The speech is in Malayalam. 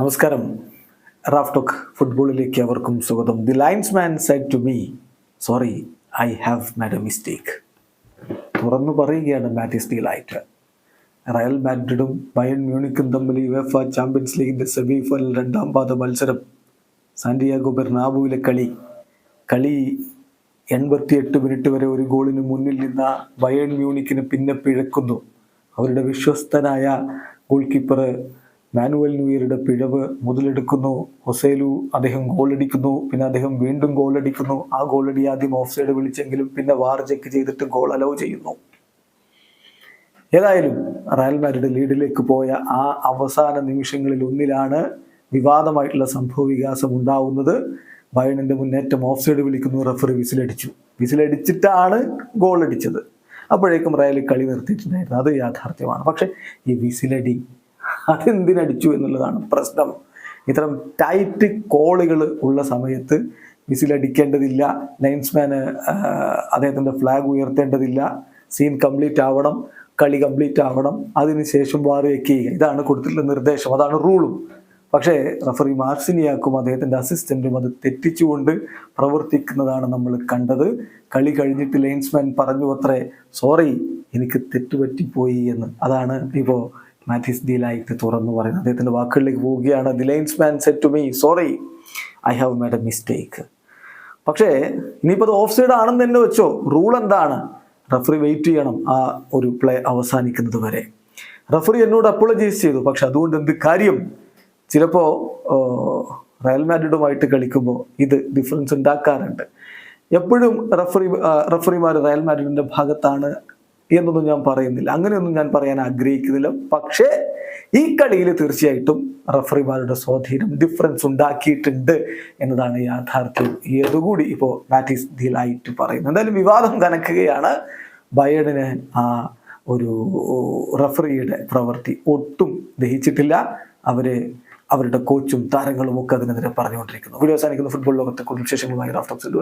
നമസ്കാരം. റാഫ് റാഫ്ടോക്ക് ഫുട്ബോളിലേക്ക് അവർക്കും സ്വാഗതം. The linesman said to me sorry I have made a mistake തുറന്നു പറയുകയാണ് മാറ്റിസ് ഡീലായിട്ട് റയൽ മാഡ്രിഡും ബയൺ മ്യൂണിക്കും തമ്മിൽ യുഎഫ ചാമ്പ്യൻസ് ലീഗിന്റെ സെമി ഫൈനൽ രണ്ടാം പാദ മത്സരം. സാന്റിയാഗോ ബെർണാബുവിലെ കളി. കളി എൺപത്തിയെട്ട് മിനിറ്റ് വരെ ഒരു ഗോളിന് മുന്നിൽ നിന്ന ബയൺ മ്യൂണിക്കിന് പിന്നെ പിഴക്കുന്നു. അവരുടെ വിശ്വസ്തനായ ഗോൾ കീപ്പർ മാനുവൽ ന്യൂയറുടെ പിഴവ് മുതലെടുക്കുന്നു. ഹൊസേലു അദ്ദേഹം ഗോളടിക്കുന്നു. പിന്നെ അദ്ദേഹം വീണ്ടും ഗോളടിക്കുന്നു. ആ ഗോളടി ആദ്യം ഓഫ് സൈഡ് വിളിച്ചെങ്കിലും പിന്നെ വാർ ചെക്ക് ചെയ്തിട്ട് ഗോൾ അലോ ചെയ്യുന്നു. ഏതായാലും റയൽ മാഡ്രിഡ് ലീഡിലേക്ക് പോയ ആ അവസാന നിമിഷങ്ങളിൽ ഒന്നിലാണ് വിവാദമായിട്ടുള്ള സംഭവ വികാസം ഉണ്ടാവുന്നത്. ബയണിന്റെ മുന്നേറ്റം ഓഫ് സൈഡ് വിളിക്കുന്നു. റഫറി വിസിലടിച്ചു. വിസിലടിച്ചിട്ടാണ് ഗോൾ അടിച്ചത് അപ്പോഴേക്കും റയൽ കളി നിർത്തിയിട്ടുണ്ടായിരുന്നു അത് യാഥാർത്ഥ്യമാണ്. പക്ഷെ ഈ വിസിലടി അതെന്തിനടിച്ചു എന്നുള്ളതാണ് പ്രശ്നം. ഇത്തരം ടൈറ്റ് കോളുകൾ ഉള്ള സമയത്ത് വിസിലടിക്കേണ്ടതില്ല ലൈൻസ്മാന് അദ്ദേഹത്തിന്റെ ഫ്ലാഗ് ഉയർത്തേണ്ടതില്ല സീൻ കംപ്ലീറ്റ് ആവണം കളി കംപ്ലീറ്റ് ആവണം അതിനുശേഷം വാറി വെക്കുക ഇതാണ് കൊടുത്തിട്ടുള്ള നിർദ്ദേശം അതാണ് റൂളും പക്ഷേ റഫറി മാർസിനിയാക്കും അദ്ദേഹത്തിന്റെ അസിസ്റ്റന്റും അത് തെറ്റിച്ചുകൊണ്ട് പ്രവർത്തിക്കുന്നതാണ് നമ്മൾ കണ്ടത്. കളി കഴിഞ്ഞിട്ട് ലൈൻസ്മാൻ പറഞ്ഞു അത്രേ സോറി എനിക്ക് തെറ്റുപറ്റിപ്പോയി എന്ന്. അതാണ് ഇപ്പോൾ മാറ്റിസ് ലൈക്ക് തുറന്നു പറയുന്നത്. അദ്ദേഹത്തിന്റെ വാക്കുകളിലേക്ക് പോവുകയാണ്. The linesman said to me sorry I have made a mistake പക്ഷേ ഇനിയിപ്പോൾ അത് ഓഫ് സൈഡ് ആണെന്ന് തന്നെ വെച്ചോ. റൂൾ എന്താണ്? റഫറി വെയിറ്റ് ചെയ്യണം ആ ഒരു പ്ലേ അവസാനിക്കുന്നത് വരെ. റഫറി എന്നോട് അപ്പോളജൈസ് ചെയ്തു. പക്ഷെ അതുകൊണ്ട് എന്ത് കാര്യം? ചിലപ്പോൾ റയൽ മാഡ്രിഡുമായിട്ട് കളിക്കുമ്പോൾ ഇത് ഡിഫറൻസ് ഉണ്ടാക്കാറുണ്ട്. എപ്പോഴും റഫറി റഫറിമാർ റയൽ മാഡ്രിഡിന്റെ ഭാഗത്താണ് എന്നൊന്നും ഞാൻ പറയുന്നില്ല. അങ്ങനെയൊന്നും ഞാൻ പറയാൻ ആഗ്രഹിക്കുന്നില്ല. പക്ഷേ ഈ കളിയിൽ തീർച്ചയായിട്ടും റഫറിമാരുടെ സ്വാധീനം ഡിഫറൻസ് ഉണ്ടാക്കിയിട്ടുണ്ട് എന്നതാണ് യാഥാർത്ഥ്യം. ഏതുകൂടി ഇപ്പോൾ മാറ്റിസ് ഡീലായിട്ട് പറയുന്നത്. എന്തായാലും വിവാദം കനക്കുകയാണ്. ബയഡിന് ആ ഒരു റഫറിയുടെ പ്രവൃത്തി ഒട്ടും ദഹിച്ചിട്ടില്ല. അവരെ അവരുടെ കോച്ചും താരങ്ങളും ഒക്കെ അതിനെതിരെ പറഞ്ഞുകൊണ്ടിരിക്കുന്നു. വീഡിയോ അവസാനിക്കുന്ന. ഫുട്ബോൾ ലോകത്തെ കൂടുതൽ വിശേഷങ്ങളുമായി റാഫ്റ്റോക്സിൽ